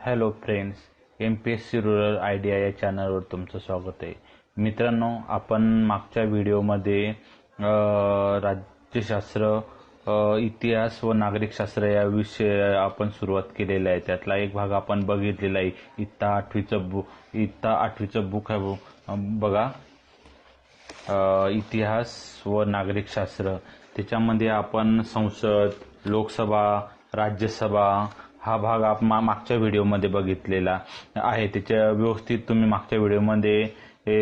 Hello friends M P S C rural idea या चॅनलवर तुमचं स्वागत आहे. मित्रांनो आपण मागच्या व्हिडिओमध्ये राज्यशास्त्र इतिहास व नागरिकशास्त्र या विषय आपण सुरुवात केलेला आहे. त्यातला एक भाग आपण बघितलेला आहे. इत्ता आठवीचं बुक इत्ता आठवीचं बुक आहे बघा. इतिहास व नागरिकशास्त्र त्याच्यामध्ये आपण संसद लोकसभा राज्यसभा हा भाग आप मा- मागच्या व्हिडिओमध्ये बघितलेला आहे. त्याच्या व्यवस्थित तुम्ही मागच्या व्हिडिओमध्ये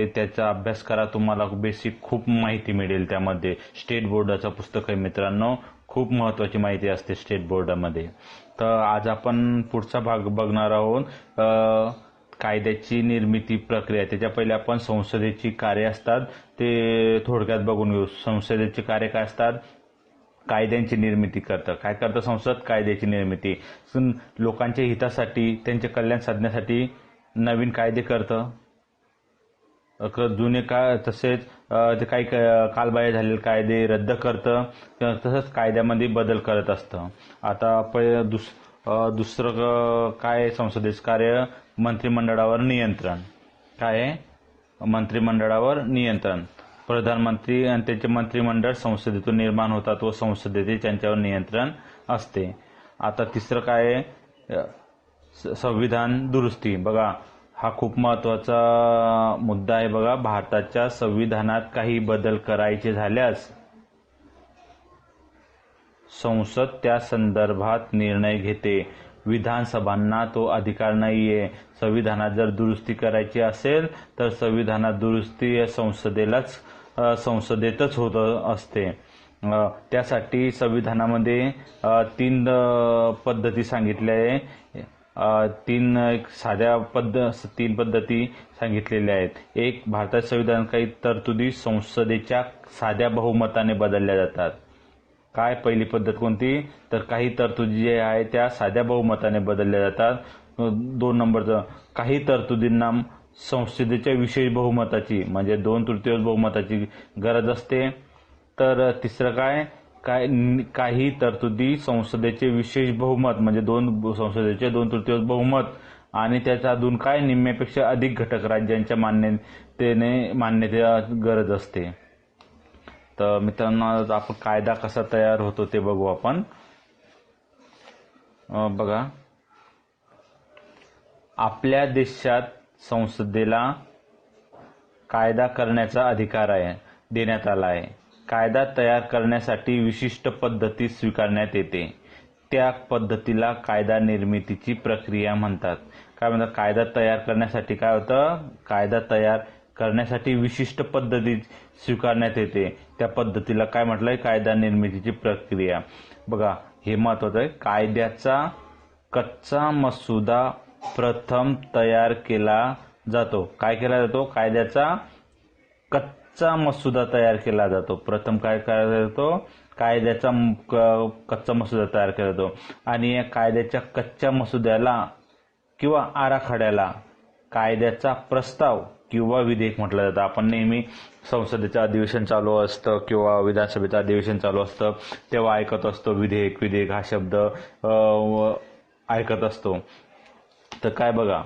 त्याचा अभ्यास करा. तुम्हाला बेसिक खूप माहिती मिळेल त्यामध्ये. स्टेट बोर्डाचं पुस्तक आहे मित्रांनो. खूप महत्त्वाची माहिती असते स्टेट बोर्डामध्ये तर आज आपण पुढचा भाग बघणार आहोत. कायद्याची निर्मिती प्रक्रिया. त्याच्या पहिले आपण संसदेची कार्य असतात. ते थोडक्यात बघून घेऊ. संसदेची कार्य काय असतात? कायद्यांची निर्मिती करतं. काय करतं संसद? कायद्याची निर्मिती. लोकांच्या हितासाठी त्यांचे कल्याण साधण्यासाठी नवीन कायदे करतं. जुने का तसेच ते काही क- कालबाह्य झालेले कायदे रद्द करतं. तसंच कायद्यामध्ये बदल करत असतं. आता पहि दुस दुसरं काय संसदेचं कार्य? मंत्रिमंडळावर नियंत्रण. काय? आहे? मंत्रिमंडळावर नियंत्रण. प्रधानमंत्री आणि त्यांचे मंत्रिमंडळ संसदेतून निर्माण होतात व संसदेचे त्यांच्यावर नियंत्रण असते. आता तिसरं काय आहे? स- संविधान दुरुस्ती. बघा हा खूप महत्त्वाचा मुद्दा आहे बघा. भारताच्या संविधानात काही बदल करायचे झाल्यास संसद त्या संदर्भात निर्णय घेते. विधानसभांना तो अधिकार नाही आहे संविधानात जर दुरुस्ती करायची असेल तर संविधानात दुरुस्ती संसदेलाच संसदेतच होत असते. त्यासाठी संविधानामध्ये तीन पद्धती सांगितल्या आहे. तीन एक साध्या पद्ध तीन पद्धती सांगितलेल्या आहेत. एक भारताच्या संविधान काही तरतुदी संसदेच्या साध्या बहुमताने बदलल्या जातात. काय पहिली पद्धत कोणती? तर काही तरतुदी जे आहे त्या साध्या बहुमताने बदलल्या जातात. दोन नंबरचं काही तरतुदींना संसदेच्या विशेष बहुमताची म्हणजे दोन तृतीयांश बहुमताची गरज असते. तर तिसरं काय? काय काही तरतुदी संसदेचे विशेष बहुमत म्हणजे दोन संसदेचे दोन तृतीयांश बहुमत आणि त्याचा अजून काय निम्म्यापेक्षा अधिक घटक राज्यांच्या मान्यतेने मान्यते गरज असते. तर मित्रांनो आज आपण कायदा कसा तयार होतो ते बघू आपण. बघा. आपल्या देशात संसदेला कायदा करण्याचा अधिकार आहे देण्यात आला आहे. कायदा तयार करण्यासाठी विशिष्ट पद्धती स्वीकारण्यात येते. त्या पद्धतीला कायदा निर्मितीची प्रक्रिया म्हणतात. काय म्हणतात? कायदा तयार करण्यासाठी काय होतं? कायदा तयार करण्यासाठी विशिष्ट पद्धती स्वीकारण्यात येते. त्या पद्धतीला काय म्हटलंय? कायदा निर्मितीची प्रक्रिया. बघा हे महत्वाचं आहे. कायद्याचा कच्चा मसुदा प्रथम तयार केला जातो. काय केला जातो? कायद्याचा कच्चा मसुदा तयार केला जातो. प्रथम काय केला जातो? कायद्याचा क- कच्चा मसुदा तयार केला जातो. आणि या कायद्याच्या कच्च्या मसुद्याला किंवा आराखड्याला कायद्याचा प्रस्ताव किंवा विधेयक म्हटलं जातं. आपण नेहमी संसदेचं अधिवेशन चालू असतं किंवा विधानसभेचं अधिवेशन चालू असतं तेव्हा ऐकत असतो विधेयक विधेयक हा शब्द ऐकत असतो. तर काय बघा?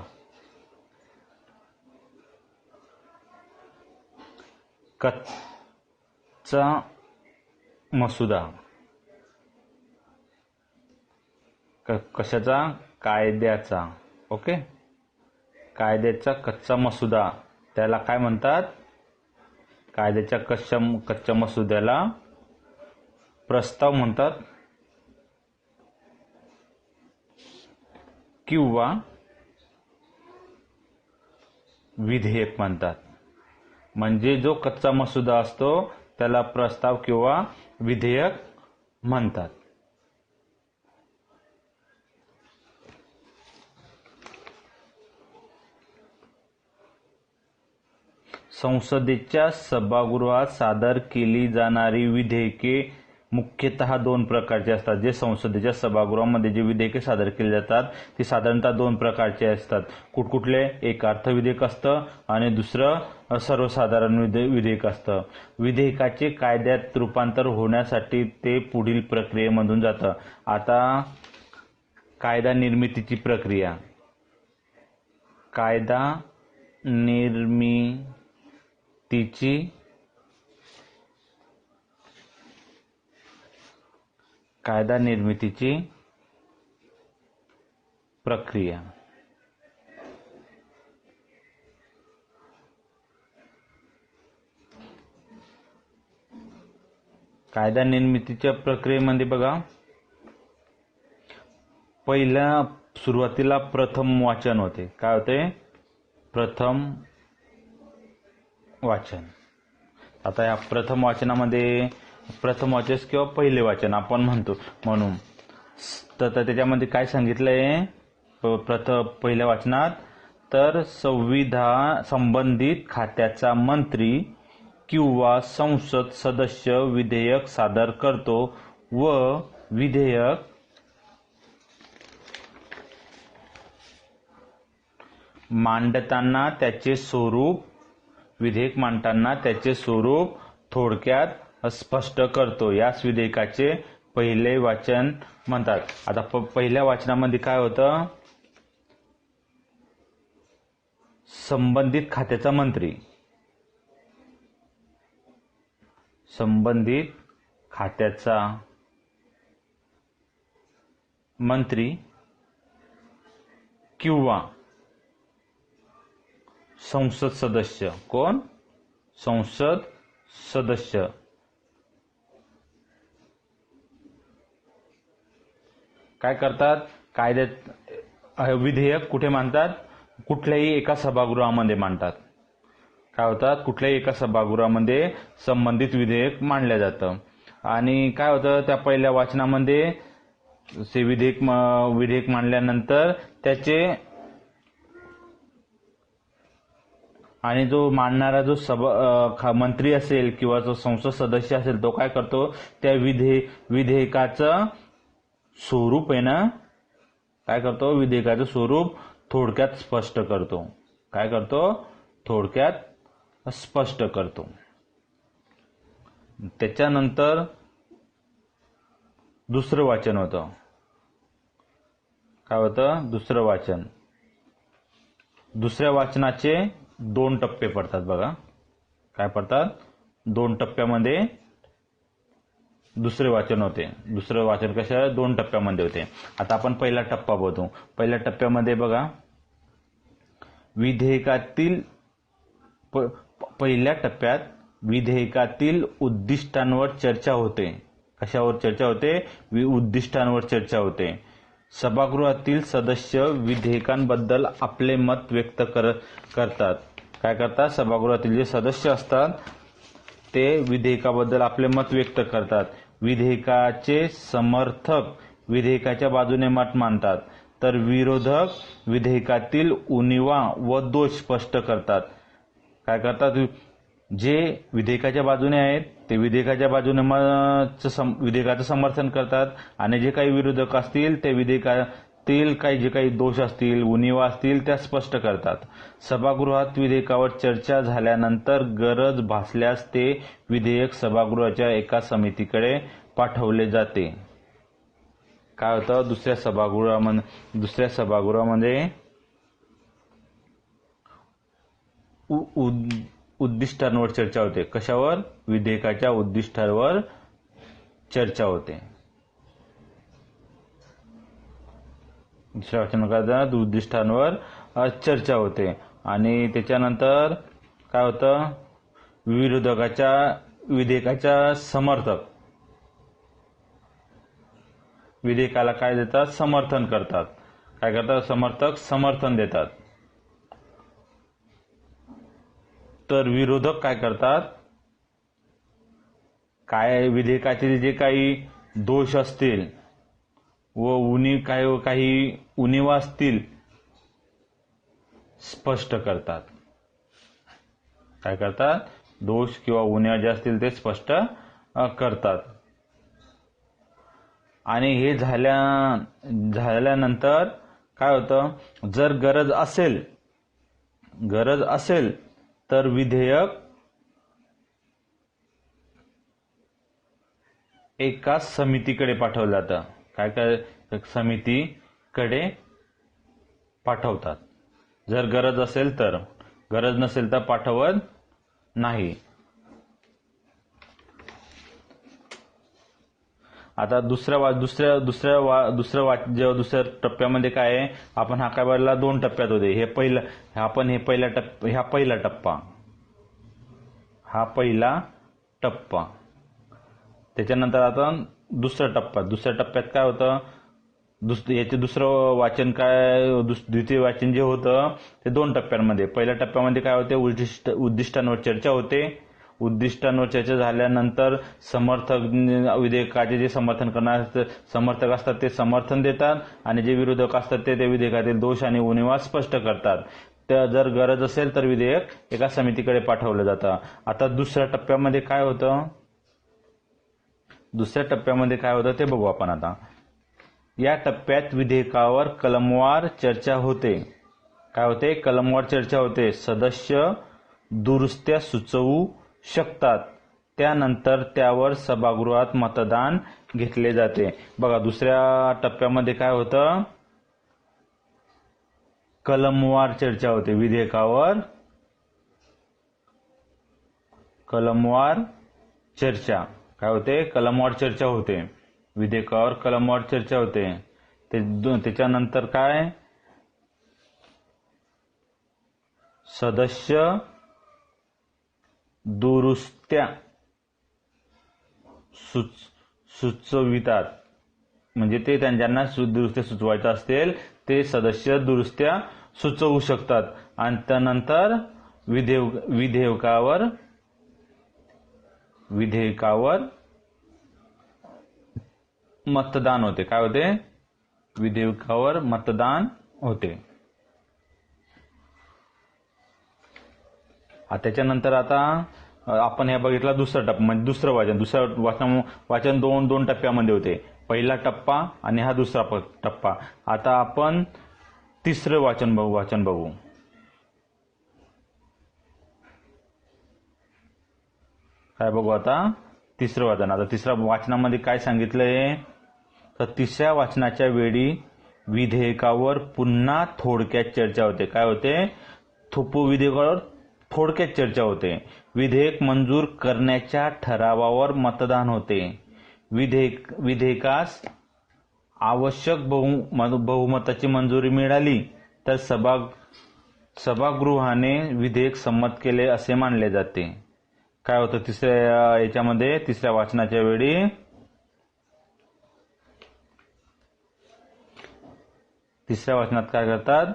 कच्चा मसुदा. कशाचा? कायद्याचा. ओके? कायद्याचा कच्चा मसुदा. त्याला काय म्हणतात? कायद्याच्या कच्च्या कच्च्या मसुद्याला प्रस्ताव म्हणतात. किंवा विधेयक म्हणतात. म्हणजे जो कच्चा मसुदा असतो त्याला प्रस्ताव किंवा विधेयक म्हणतात. संसदेच्या सभागृहात सादर केली जाणारी विधेयके मुख्यतः दोन प्रकारचे असतात. जे संसदेच्या सभागृहामध्ये जे विधेयके सादर केली जातात ती साधारणतः दोन प्रकारचे असतात. कुठकुठले? एक अर्थविधेयक असतं आणि दुसरं सर्वसाधारण विधेयक असतं. विधेयकाचे कायद्यात रूपांतर होण्यासाठी ते पुढील प्रक्रियेमधून जातं. आता कायदा निर्मितीची प्रक्रिया. कायदा तिची कायदा निर्मितीची प्रक्रिया. कायदा निर्मितीच्या प्रक्रियेमध्ये बघा. पहिल्या सुरुवातीला प्रथम वाचन होते. काय होते? प्रथम वाचन. आता या प्रथम वाचनामध्ये प्रथम वाचन किंवा पहिले वाचन आपण म्हणतो म्हणून. तर तर त्याच्यामध्ये काय सांगितलंय? आहे प्रथम पहिल्या वाचनात तर संविधान संबंधित खात्याचा मंत्री किंवा संसद सदस्य विधेयक सादर करतो व विधेयक मांडताना त्याचे स्वरूप विधेयक मांडताना त्याचे स्वरूप थोडक्यात स्पष्ट करतो. याच विधेयकाचे पहिले वाचन म्हणतात. आता पहिल्या वाचनामध्ये काय होतं? संबंधित खात्याचा मंत्री. संबंधित खात्याचा मंत्री किंवा संसद सदस्य. कोण? संसद सदस्य. काय करतात? कायद्यात विधेयक कुठे मांडतात? कुठल्याही एका सभागृहामध्ये मांडतात. काय होतात? कुठल्याही एका सभागृहामध्ये संबंधित विधेयक मांडलं जातं. आणि काय होतं? त्या पहिल्या वाचनामध्ये ते विधेयक विधेयक मांडल्यानंतर त्याचे आणि जो मांडणारा जो सभा मंत्री असेल किंवा जो संसद सदस्य असेल तो काय करतो? त्या विधे विधेयकाचं स्वरूप आहे ना? काय करतो? विधेयकाचं स्वरूप थोडक्यात स्पष्ट करतो. काय करतो? थोडक्यात स्पष्ट करतो. त्याच्यानंतर दुसरं वाचन होतं. काय होतं? दुसरं वाचन. दुसऱ्या वाचनाचे दोन टप्पे पडतात बघा. काय पडतात? दोन टप्प्यामध्ये दुसरे वाचन होते. दुसरं वाचन कशा दोन टप्प्यामध्ये होते. आता आपण पहिला टप्पा बघतो पहिल्या टप्प्यामध्ये बघा. विधेयकातील प- पहिल्या टप्प्यात विधेयकातील उद्दिष्टांवर चर्चा होते. कशावर चर्चा होते? वि- उद्दिष्टांवर चर्चा होते. सभागृहातील सदस्य विधेयकांबद्दल आपले मत व्यक्त कर करतात. काय करतात? सभागृहातील जे सदस्य असतात ते विधेयकाबद्दल आपले मत व्यक्त करतात. विधेयकाचे समर्थक विधेयकाच्या बाजूने मत मांडतात. तर विरोधक विधेयकातील उणिवा व दोष स्पष्ट करतात. काय करतात? जे विधेयकाच्या बाजूने आहेत ते विधेयकाच्या बाजूने सम- विधेयकाचं समर्थन करतात आणि जे काही विरोधक असतील ते विधेयका असतील काही जे काही दोष असतील उणिवा असतील त्या स्पष्ट करतात. सभागृहात विधेयकावर चर्चा झाल्यानंतर गरज भासल्यास ते विधेयक सभागृहाच्या एका समितीकडे पाठवले जाते. काय होतं? दुसऱ्या सभागृहामध्ये दुसऱ्या सभागृहामध्ये उ- उद- उद्दिष्टांवर चर्चा होते. कशावर? विधेयकाच्या उद्दिष्टांवर चर्चा होते. दुसऱ्या उद्दिष्टांवर चर्चा होते. आणि त्याच्यानंतर काय होतं? विरोधकाच्या विधेयकाच्या समर्थक. विधेयकाला काय देतात? समर्थन करतात. काय करतात? समर्थक समर्थन देतात. तर विरोधक काय करतात? काय विधेयकाचे जे काही दोष असतील व उणी काय काही उणिवा असतील स्पष्ट करतात. काय करतात? दोष किंवा उण्या जे असतील ते स्पष्ट करतात. आणि हे झाल्या झाल्यानंतर काय होतं? जर गरज असेल गरज असेल तर विधेयक एका समितीकडे पाठवलं जातं. काय काय समितीकडे पाठवतात. जर गरज असेल तर. गरज नसेल तर पाठवत नाही. आता दुसऱ्या वा दुसऱ्या दुसऱ्या वा दुसऱ्या वा जेव्हा दुसऱ्या टप्प्यामध्ये काय आहे आपण हा काय बघला दोन टप्प्यात होते. हे पहिलं आपण हे पहिला टप्प ह्या पहिला टप्पा. हा पहिला टप्पा. त्याच्यानंतर आता दुसऱ्या टप्प्यात. दुसऱ्या टप्प्यात काय होतं? दुस याचे दुसरं वाचन काय? दुस द्वितीय वाचन जे होतं ते दोन टप्प्यांमध्ये. पहिल्या टप्प्यामध्ये काय होते? उद्दिष्ट उद्दिष्टांवर चर्चा होते. उद्दिष्टांवर चर्चा झाल्यानंतर समर्थक विधेयकाचे जे समर्थन करणार समर्थक असतात ते समर्थन देतात आणि जे विरोधक असतात ते त्या विधेयकातील दोष आणि उणिवा स्पष्ट करतात. त्या जर गरज असेल तर विधेयक एका समितीकडे पाठवलं जातं. आता दुसऱ्या टप्प्यामध्ये काय होतं? दुसऱ्या टप्प्यामध्ये काय होतं ते बघू आपण आता. या टप्प्यात विधेयकावर कलमवार चर्चा होते. काय होते? कलमवार चर्चा होते. सदस्य दुरुस्त्या सुचवू शकतात. त्यानंतर त्यावर सभागृहात मतदान घेतले जाते. बघा दुसऱ्या टप्प्यामध्ये काय होतं? कलमवार चर्चा होते. विधेयकावर कलमवार चर्चा. काय होते? कलमवार चर्चा होते. विधेयकावर कलमवार चर्चा होते. ते त्याच्यानंतर काय? सदस्य दुरुस्त्या सुच सुचवितात. म्हणजे ते त्यांना दुरुस्त्या सुचवायचं असतील ते सदस्य दुरुस्त्या सुचवू शकतात. आणि त्यानंतर विधेयक विधेयकावर विधेयकावर मतदान होते. काय होते? विधेयकावर मतदान होते. त्याच्यानंतर आता आपण हे बघितला दुसरा टप्पा म्हणजे दुसरं वाचन. दुसरं वाचन वाचन दोन दोन टप्प्यामध्ये होते. पहिला टप्पा आणि हा दुसरा टप्पा. आता आपण तिसरं वाचन बघू वाचन बघू. काय बघू आता? तिसरं वाचन. आता तिसऱ्या वाचनामध्ये काय सांगितलंय? तर तिसऱ्या वाचनाच्या वेळी विधेयकावर पुन्हा थोडक्यात चर्चा होते. काय होते? थोपू विधेयकावर थोडक्यात चर्चा होते. विधेयक मंजूर करण्याच्या ठरावावर मतदान होते. विधेयक विधेयकास आवश्यक बहु बहुमताची मंजुरी मिळाली तर सभा सभागृहाने विधेयक संमत केले असे मानले जाते. काय होतं तिसऱ्या याच्यामध्ये तिसऱ्या वाचनाच्या वेळी? तिसऱ्या वाचनात काय करतात?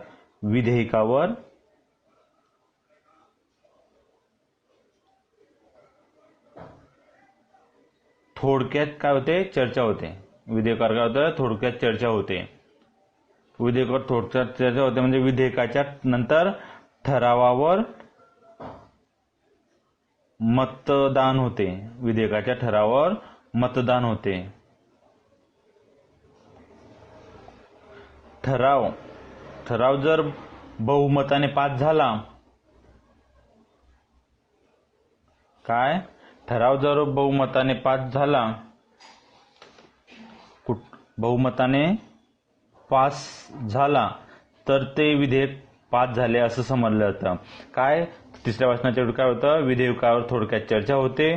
विधेयकावर थोडक्यात काय होते? चर्चा होते. विधेयकावर काय होतं? थोडक्यात चर्चा होते. विधेयकावर थोडक्यात चर्चा होते म्हणजे विधेयकाच्या नंतर ठरावावर मतदान होते. विधेयकाच्या ठरावावर मतदान होते. ठराव. ठराव जर बहुमताने पास झाला. काय? ठराव जर बहुमताने पास झाला. बहुमताने पास झाला. तर ते विधेयक पास झाले असं समजलं जातं काय? तिसऱ्या वाचनाच्या वेळी काय होतं? विधेयकावर थोडक्यात चर्चा होते.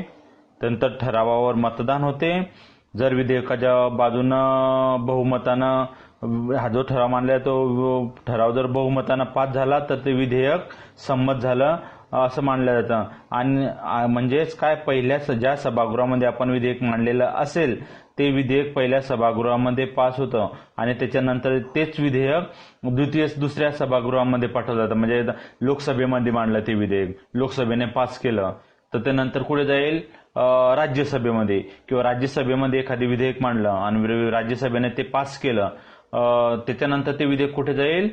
नंतर ठरावावर मतदान होते. जर विधेयकाच्या बाजूनं बहुमतानं हा जो ठराव मानला तो ठराव जर बहुमतानं पास झाला तर ते विधेयक संमत झालं असं मानलं जातं. आणि म्हणजेच काय? पहिल्या ज्या सभागृहामध्ये आपण विधेयक मांडलेलं असेल ते विधेयक पहिल्या सभागृहामध्ये पास होतं आणि त्याच्यानंतर तेच विधेयक द्वितीय दुसऱ्या सभागृहामध्ये पाठवलं जातं. म्हणजे लोकसभेमध्ये मांडलं ते विधेयक. लोकसभेने पास केलं. तर ते नंतर कुठे जाईल राज्यसभेमध्ये. किंवा राज्यसभेमध्ये एखादे विधेयक मांडलं आणि राज्यसभेने ते पास केलं. त्याच्यानंतर ते विधेयक कुठे जाईल?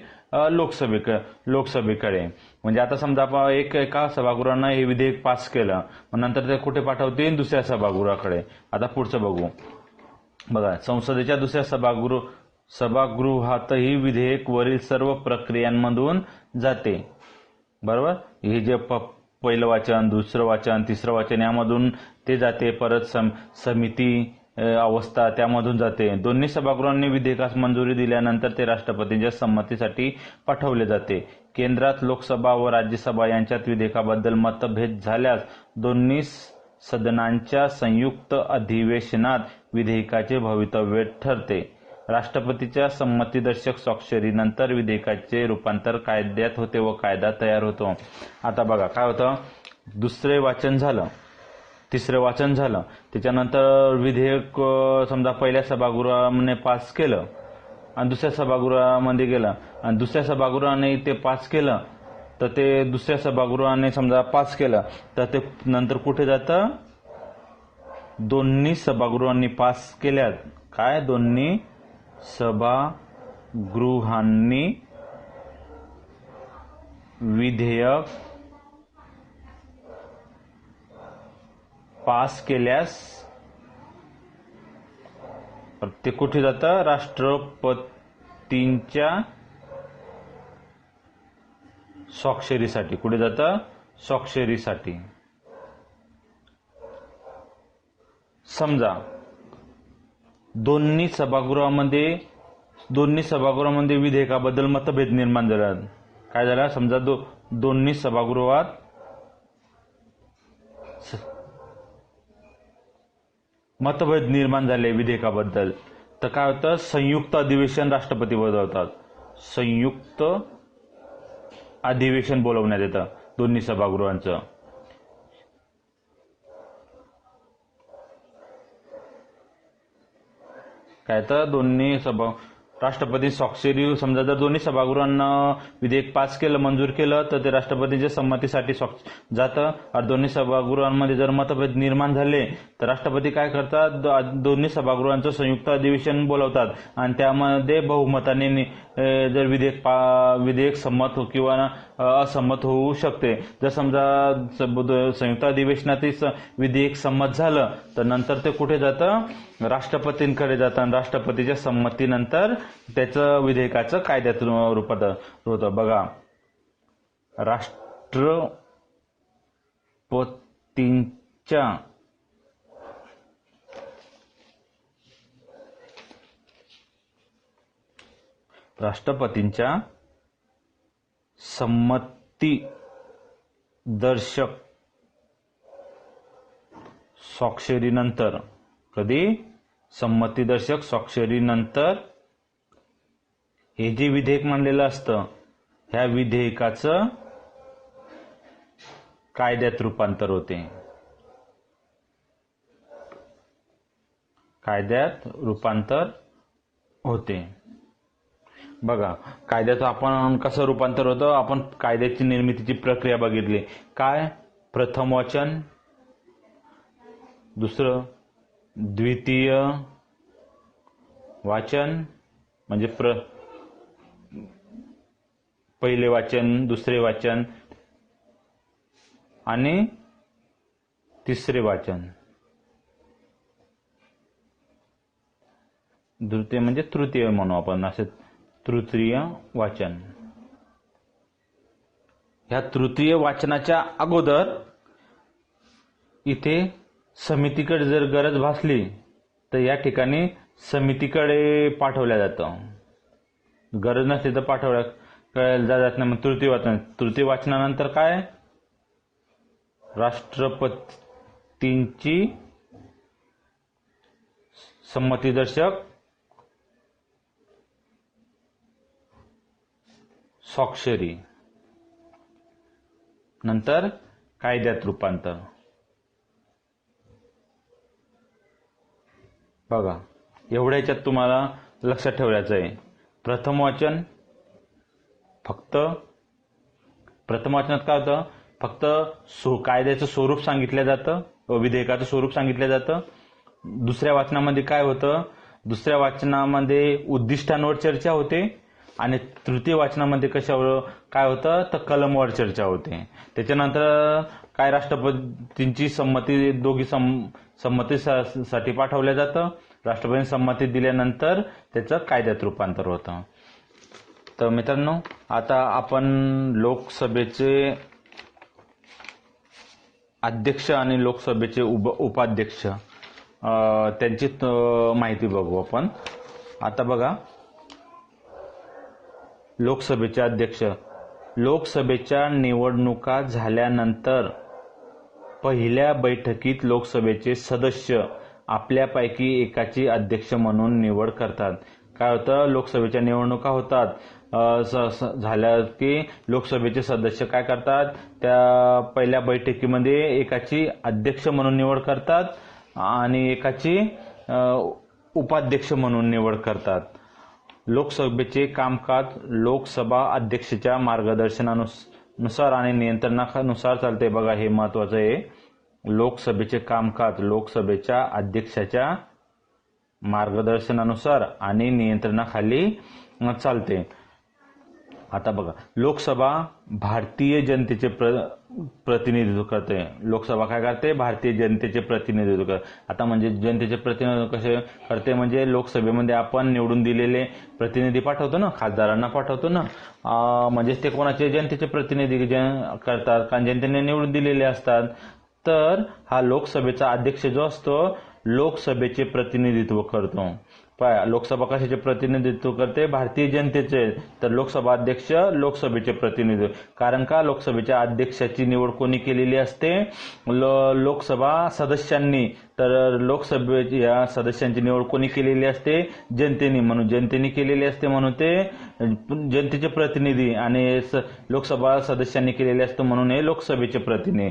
लोकसभेक लोकसभेकडे. म्हणजे आता समजा एक एका सभागृहानं हे विधेयक पास केलं. मग नंतर ते कुठे पाठवतील? दुसऱ्या सभागृहाकडे. आता पुढचं बघू. बघा संसदेच्या दुसऱ्या सभागृह सभागृहातही विधेयक वरील सर्व प्रक्रियांमधून जाते. बरोबर? हे जे पहिलं वाचन दुसरं वाचन तिसरं वाचन यामधून ते जाते. परत सम समिती अवस्था त्यामधून जाते. दोन्ही सभागृहांनी विधेयकास मंजुरी दिल्यानंतर ते राष्ट्रपतींच्या संमतीसाठी पाठवले जाते. केंद्रात लोकसभा व राज्यसभा यांच्यात विधेयकाबद्दल मतभेद झाल्यास दोन्ही सदनांच्या संयुक्त अधिवेशनात विधेयकाचे भवितव्य ठरते. राष्ट्रपतीच्या संमतीदर्शक स्वाक्षरीनंतर विधेयकाचे रूपांतर कायद्यात होते व कायदा तयार होतो. आता बघा काय होतं? दुसरे वाचन झालं. तिसरं वाचन झालं. त्याच्यानंतर विधेयक समजा पहिल्या सभागृहाने पास केलं आणि दुसऱ्या सभागृहामध्ये गेलं. आणि दुसऱ्या सभागृहाने ते पास केलं तर ते दुसऱ्या सभागृहाने समजा पास केलं तर ते नंतर कुठे जातं? दोन्ही सभागृहांनी पास केल्यात. काय? दोन्ही सभागृहांनी विधेयक पास केल्यास ते कुठे जातं? राष्ट्रपतींच्या स्वाक्षरीसाठी. कुठे जातं? स्वाक्षरीसाठी. समजा दोन्ही सभागृहामध्ये दोन्ही सभागृहामध्ये विधेयकाबद्दल मतभेद निर्माण झाला. काय झाला? समजा दो दोन्ही सभागृहात मतभेद निर्माण झाले विधेयकाबद्दल. तर काय होतं? संयुक्त अधिवेशन राष्ट्रपती बोलवतात. संयुक्त अधिवेशन बोलवण्यात येतं दोन्ही सभागृहांचं. काय तर दोन्ही सभा राष्ट्रपती स्वाक्षरी समजा जर दोन्ही सभागृहांना विधेयक पास केलं मंजूर केलं तर ते राष्ट्रपतींच्या संमतीसाठी स्वाक्ष जातं. आणि दोन्ही सभागृहांमध्ये जर मतभेद निर्माण झाले तर राष्ट्रपती काय करतात? दोन्ही सभागृहांचं संयुक्त अधिवेशन बोलवतात. आणि त्यामध्ये बहुमताने नि- जर विधेयक पा- विधेयक संमत हो- किंवा असंमत होऊ शकते. जर समजा संयुक्त अधिवेशनातील विधेयक संमत झालं तर नंतर ते कुठे जातं? राष्ट्रपतींकडे जातं आणि राष्ट्रपतीच्या संमतीनंतर त्याचं विधेयकाचं कायद्यात रु- रूपात होतं. बघा. राष्ट्रपतींच्या राष्ट्रपतींच्या संमती दर्शक स्वाक्षरीनंतर कधी? संमतीदर्शक स्वाक्षरीनंतर. हे जे विधेयक मांडलेलं असतं ह्या विधेयकाचं कायद्यात रूपांतर होते. कायद्यात रूपांतर होते. बघा कायद्याचं आपण कसं रूपांतर होतं? आपण कायद्याची निर्मितीची प्रक्रिया बघितली. काय? प्रथम वचन. दुसरं द्वितीय वाचन. म्हणजे प्र पहिले वाचन दुसरे वाचन. आणि तिसरे वाचन. द्वितीय म्हणजे तृतीय म्हणू आपण. असे तृतीय वाचन. ह्या तृतीय वाचनाच्या अगोदर इथे समितीकडे जर गरज भासली तर या ठिकाणी समितीकडे पाठवल्या जातं. गरज नसली तर पाठवल्या कळायला जात नाही मग तृतीय वाचन. तृतीय वाचनानंतर काय? राष्ट्रपतींची संमतीदर्शक स्वाक्षरी. नंतर कायद्यात रूपांतर. बघा एवढ्या याच्यात तुम्हाला लक्षात ठेवायचं आहे प्रथम वाचन फक्त प्रथम वाचनात काय होतं? फक्त सो कायद्याचं स्वरूप सांगितलं जातं विधेयकाचं स्वरूप सांगितलं जातं. दुसऱ्या वाचनामध्ये काय होतं? दुसऱ्या वाचनामध्ये उद्दिष्टांवर चर्चा होते. आणि तृतीय वाचनामध्ये कशावर काय होतं? तर कलमवर चर्चा होते. त्याच्यानंतर काय राष्ट्रपतींची संमती दोघी सं संमतीसाठी पाठवलं जातं. राष्ट्रपतींनी संमती दिल्यानंतर त्याचं कायद्यात रूपांतर होतं. तर मित्रांनो आता आपण लोकसभेचे अध्यक्ष आणि लोकसभेचे उप उपाध्यक्ष त्यांची माहिती बघू आपण. आता बघा. लोकसभेचे अध्यक्ष. लोकसभेच्या निवडणुका झाल्यानंतर पहिल्या बैठकीत लोकसभेचे सदस्य आपल्यापैकी एकाची अध्यक्ष म्हणून निवड करतात. काय होतं? लोकसभेच्या निवडणुका होतात. झाल्या की लोकसभेचे सदस्य काय करतात? त्या पहिल्या बैठकीमध्ये एकाची अध्यक्ष म्हणून निवड करतात आणि एकाची उपाध्यक्ष म्हणून निवड करतात. लोकसभेचे कामकाज लोकसभा अध्यक्षाच्या मार्गदर्शनानुसार आणि नियंत्रणानुसार चालते बघा हे महत्वाचं आहे. लोकसभेचे कामकाज लोकसभेच्या अध्यक्षाच्या मार्गदर्शनानुसार आणि नियंत्रणाखाली चालते आता बघा लोकसभा भारतीय जनतेचे प्र प्रतिनिधित्व करते. लोकसभा काय करते? भारतीय जनतेचे प्रतिनिधित्व करते. आता म्हणजे जनतेचे प्रतिनिधित्व कसे करते? म्हणजे लोकसभेमध्ये आपण निवडून दिलेले प्रतिनिधी पाठवतो ना खासदारांना पाठवतो ना. म्हणजेच म्हणजे ते कोणाचे? जनतेचे प्रतिनिधी जन करतात. कारण जनतेने निवडून दिलेले असतात. तर हा लोकसभेचा अध्यक्ष जो असतो लोकसभेचे प्रतिनिधित्व करतो. लोकसभा कशाचे प्रतिनिधित्व करते? भारतीय जनतेचे. तर लोकसभा अध्यक्ष लोकसभेचे प्रतिनिधित्व. कारण का? लोकसभेच्या अध्यक्षाची निवड कोणी केलेली असते? लोकसभा सदस्यांनी. तर लोकसभेच्या या सदस्यांची निवड कोणी केलेली असते? जनतेने म्हणून. जनतेने केलेली असते म्हणून ते जनतेचे प्रतिनिधी आणि स- लोकसभा सदस्यांनी केलेले असते म्हणून हे लोकसभेचे प्रतिनिधी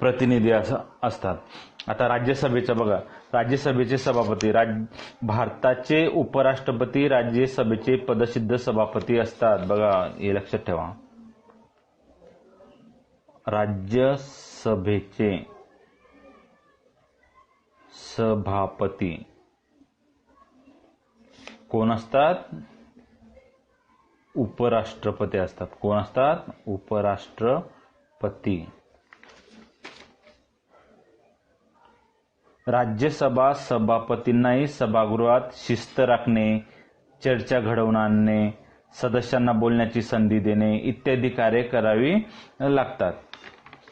प्रतिनिधी असं- असतात. आता राज्यसभेचं बघा. राज्यसभेचे सभापती राज भारताचे उपराष्ट्रपती राज्यसभेचे पदसिद्ध सभापती असतात. बघा हे लक्षात ठेवा. राज्यसभेचे सभापती. कोण असतात? उपराष्ट्रपती असतात. कोण असतात? उपराष्ट्रपती. राज्यसभा सभापतींनाही सभागृहात शिस्त राखणे चर्चा घडवून आणणे सदस्यांना बोलण्याची संधी देणे इत्यादी कार्य करावी लागतात.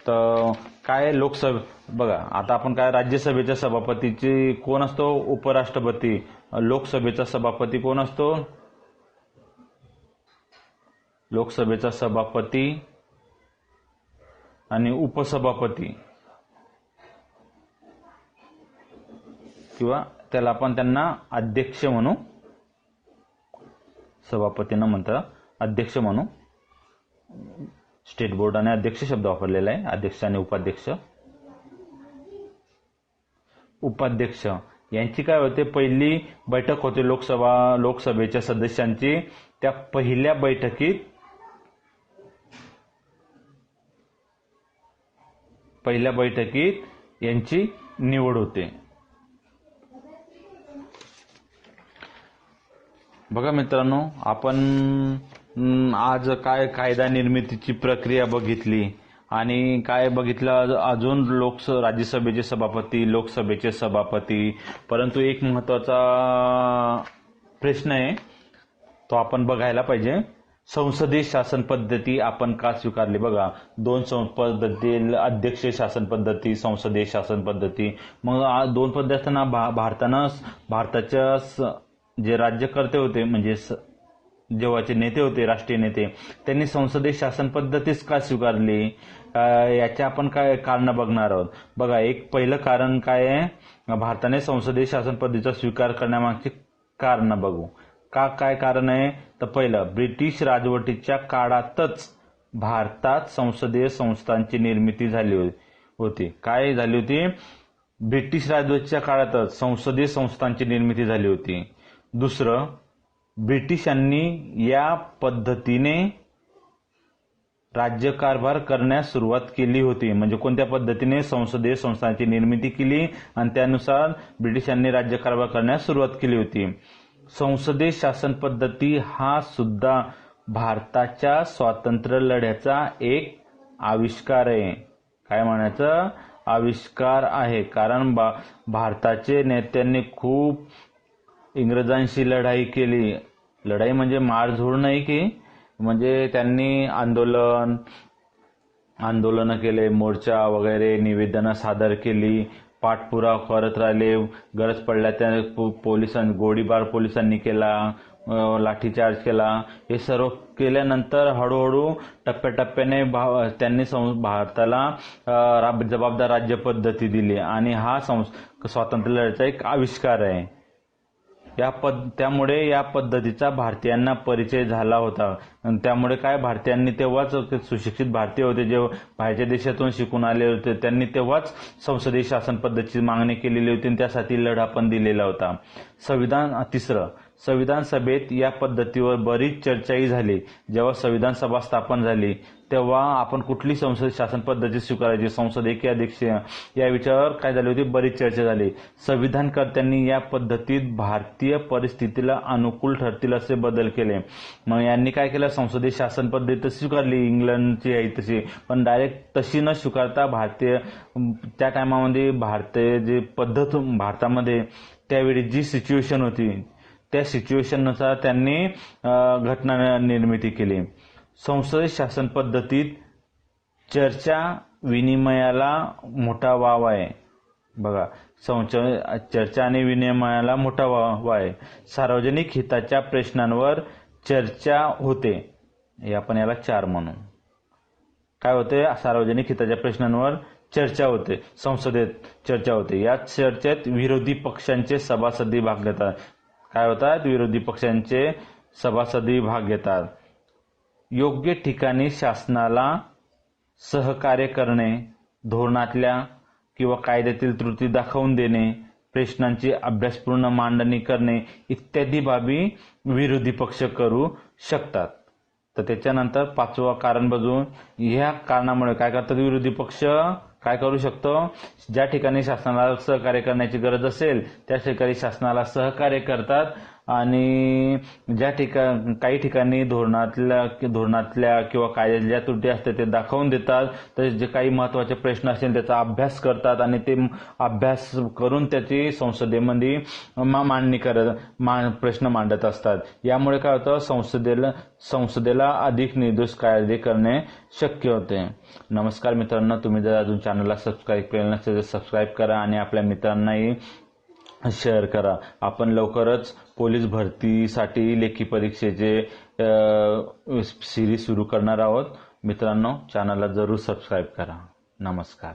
तर काय लोकसभा बघा आता आपण काय राज्यसभेच्या सभापतीची कोण असतो? उपराष्ट्रपती. लोकसभेचा सभापती कोण असतो? लोकसभेचा सभापती आणि उपसभापती. किंवा त्याला आपण त्यांना अध्यक्ष म्हणू. सभापतींना म्हणतात अध्यक्ष म्हणू. स्टेट बोर्डाने अध्यक्ष शब्द वापरलेला आहे अध्यक्ष आणि उपाध्यक्ष. उपाध्यक्ष. यांची काय होते पहिली बैठक होते लोकसभा लोकसभेच्या सदस्यांची. त्या पहिल्या बैठकीत पहिल्या बैठकीत यांची निवड होते. बघा मित्रांनो आपण आज काय कायदा निर्मितीची प्रक्रिया बघितली. आणि काय बघितलं अजून लोकस राज्यसभेचे सभापती लोकसभेचे सभापती. परंतु एक महत्त्वाचा प्रश्न आहे तो आपण बघायला पाहिजे. संसदीय शासन पद्धती आपण का स्वीकारली बघा. दोन सं- पद्धती अध्यक्ष शासन पद्धती संसदीय शासन पद्धती. मग दोन पद्धती असताना भा- भारतानं भारताच्या स- जे राज्यकर्ते होते म्हणजे स- जेव्हाचे नेते होते राष्ट्रीय नेते त्यांनी संसदीय शासन पद्धतीच का स्वीकारली? याचे आपण काय कारण बघणार आहोत? बघा एक पहिलं कारण काय आहे? भारताने संसदीय शासन पद्धतीचा स्वीकार करण्यामागची कारण बघू. का काय कारण आहे? तर पहिलं ब्रिटिश राजवटीच्या काळातच भारतात संसदीय संस्थांची निर्मिती झाली हो-, होती. काय झाली होती? ब्रिटिश राजवटीच्या काळातच संसदीय संस्थांची निर्मिती झाली होती. दुसरं ब्रिटिशांनी या पद्धतीने राज्यकारभार करण्यास सुरुवात केली होती. म्हणजे कोणत्या पद्धतीने संसदीय संस्थांची निर्मिती केली आणि त्यानुसार ब्रिटिशांनी राज्यकारभार करण्यास सुरुवात केली होती. संसदीय शासन पद्धती हा सुद्धा भारताच्या स्वातंत्र्य लढ्याचा एक आविष्कार आहे. काय म्हणायचं? आविष्कार आहे. कारण बा भारताचे नेत्यांनी खूप इंग्रजांशी लढाई केली. लढाई म्हणजे मारझोड नाही की? म्हणजे त्यांनी आंदोलन आंदोलनं केले मोर्चा वगैरे निवेदनं सादर केली पाठपुरावा करत राहिले गरज पडल्या त्या पो- पोलिसां गोळीबार पोलिसांनी केला लाठीचार्ज केला. हे सर्व केल्यानंतर हळूहळू टप्प्याटप्प्याने भा- त्यांनी सं- भारताला रा- जबाबदार राज्य पद्धती दिली. आणि हा संस् स्वातंत्र्य लढ्याचा एक आविष्कार आहे. या पद त्यामुळे या पद्धतीचा भारतीयांना परिचय झाला होता. आणि त्यामुळे काय भारतीयांनी तेव्हाच सुशिक्षित भारतीय होते जे बाहेरच्या देशातून शिकून आले होते. त्यांनी तेव्हाच संसदीय शासन पद्धतीची मागणी केलेली होती आणि त्यासाठी लढा पण दिलेला होता. संविधान तिसरं. संविधान सभेत या पद्धतीवर बरीच चर्चाही झाली. जेव्हा संविधान सभा स्थापन झाली तेव्हा आपण कुठली संसद शासन पद्धती स्वीकारायची? संसद एक अध्यक्ष या विषयावर काय झाली होती? बरीच चर्चा झाली. संविधानकर्त्यांनी या पद्धतीत भारतीय परिस्थितीला अनुकूल ठरतील असे बदल केले. मग यांनी काय केलं? संसदीय शासन पद्धती तर स्वीकारली. इंग्लंडची आहे तशी. पण डायरेक्ट तशी न स्वीकारता भारतीय त्या टायमामध्ये भारतीय जी पद्धत भारतामध्ये त्यावेळी जी सिच्युएशन होती त्या सिच्युएशननुसार त्यांनी घटना निर्मिती केली. संसदीय शासन पद्धतीत चर्चा विनिमयाला मोठा वाव आहे. बघा संच- चर्चा आणि विनिमयाला मोठा वाव आहे. सार्वजनिक हिताच्या प्रश्नांवर चर्चा होते. हे आपण याला चार म्हणू. काय होते? सार्वजनिक हिताच्या प्रश्नांवर चर्चा होते. संसदेत चर्चा होते. या चर्चेत विरोधी पक्षांचे सभासदी भाग घेतात. काय होतात? विरोधी पक्षांचे सभासदी भाग घेतात. योग्य ठिकाणी शासनाला सहकार्य करणे धोरणातल्या किंवा कायद्यातील त्रुटी दाखवून देणे प्रश्नांची अभ्यासपूर्ण मांडणी करणे इत्यादी बाबी विरोधी पक्ष करू शकतात. तर त्याच्यानंतर पाचवा कारण बघून ह्या कारणामुळे काय करतात विरोधी पक्ष? काय करू शकतो? ज्या ठिकाणी शासनाला सहकार्य करण्याची गरज असेल त्या ठिकाणी शासनाला सहकार्य करतात आणि ज्या ठिकाण काही ठिकाणी धोरणातल्या धोरणातल्या किंवा कायद्यात ज्या त्रुटी असतात ते दाखवून देतात. तर जे काही महत्त्वाचे प्रश्न असतील त्याचा अभ्यास करतात आणि ते अभ्यास करून त्याची संसदेमध्ये मा- मांडणी करत प्रश्न मांडत असतात. यामुळे काय होतं? संसदेला संसदेला अधिक निर्दोष कायदे करणे शक्य होते. नमस्कार मित्रांनो तुम्ही जर अजून चॅनलला सबस्क्राईब केलं नसेल तर सबस्क्राईब करा आणि आपल्या मित्रांनाही शेअर करा. आपण लवकरच पोलीस भरतीसाठी लेखी परीक्षेचे सिरीज सुरू करणार आहोत. मित्रांनो चॅनलला जरूर सबस्क्राईब करा. नमस्कार.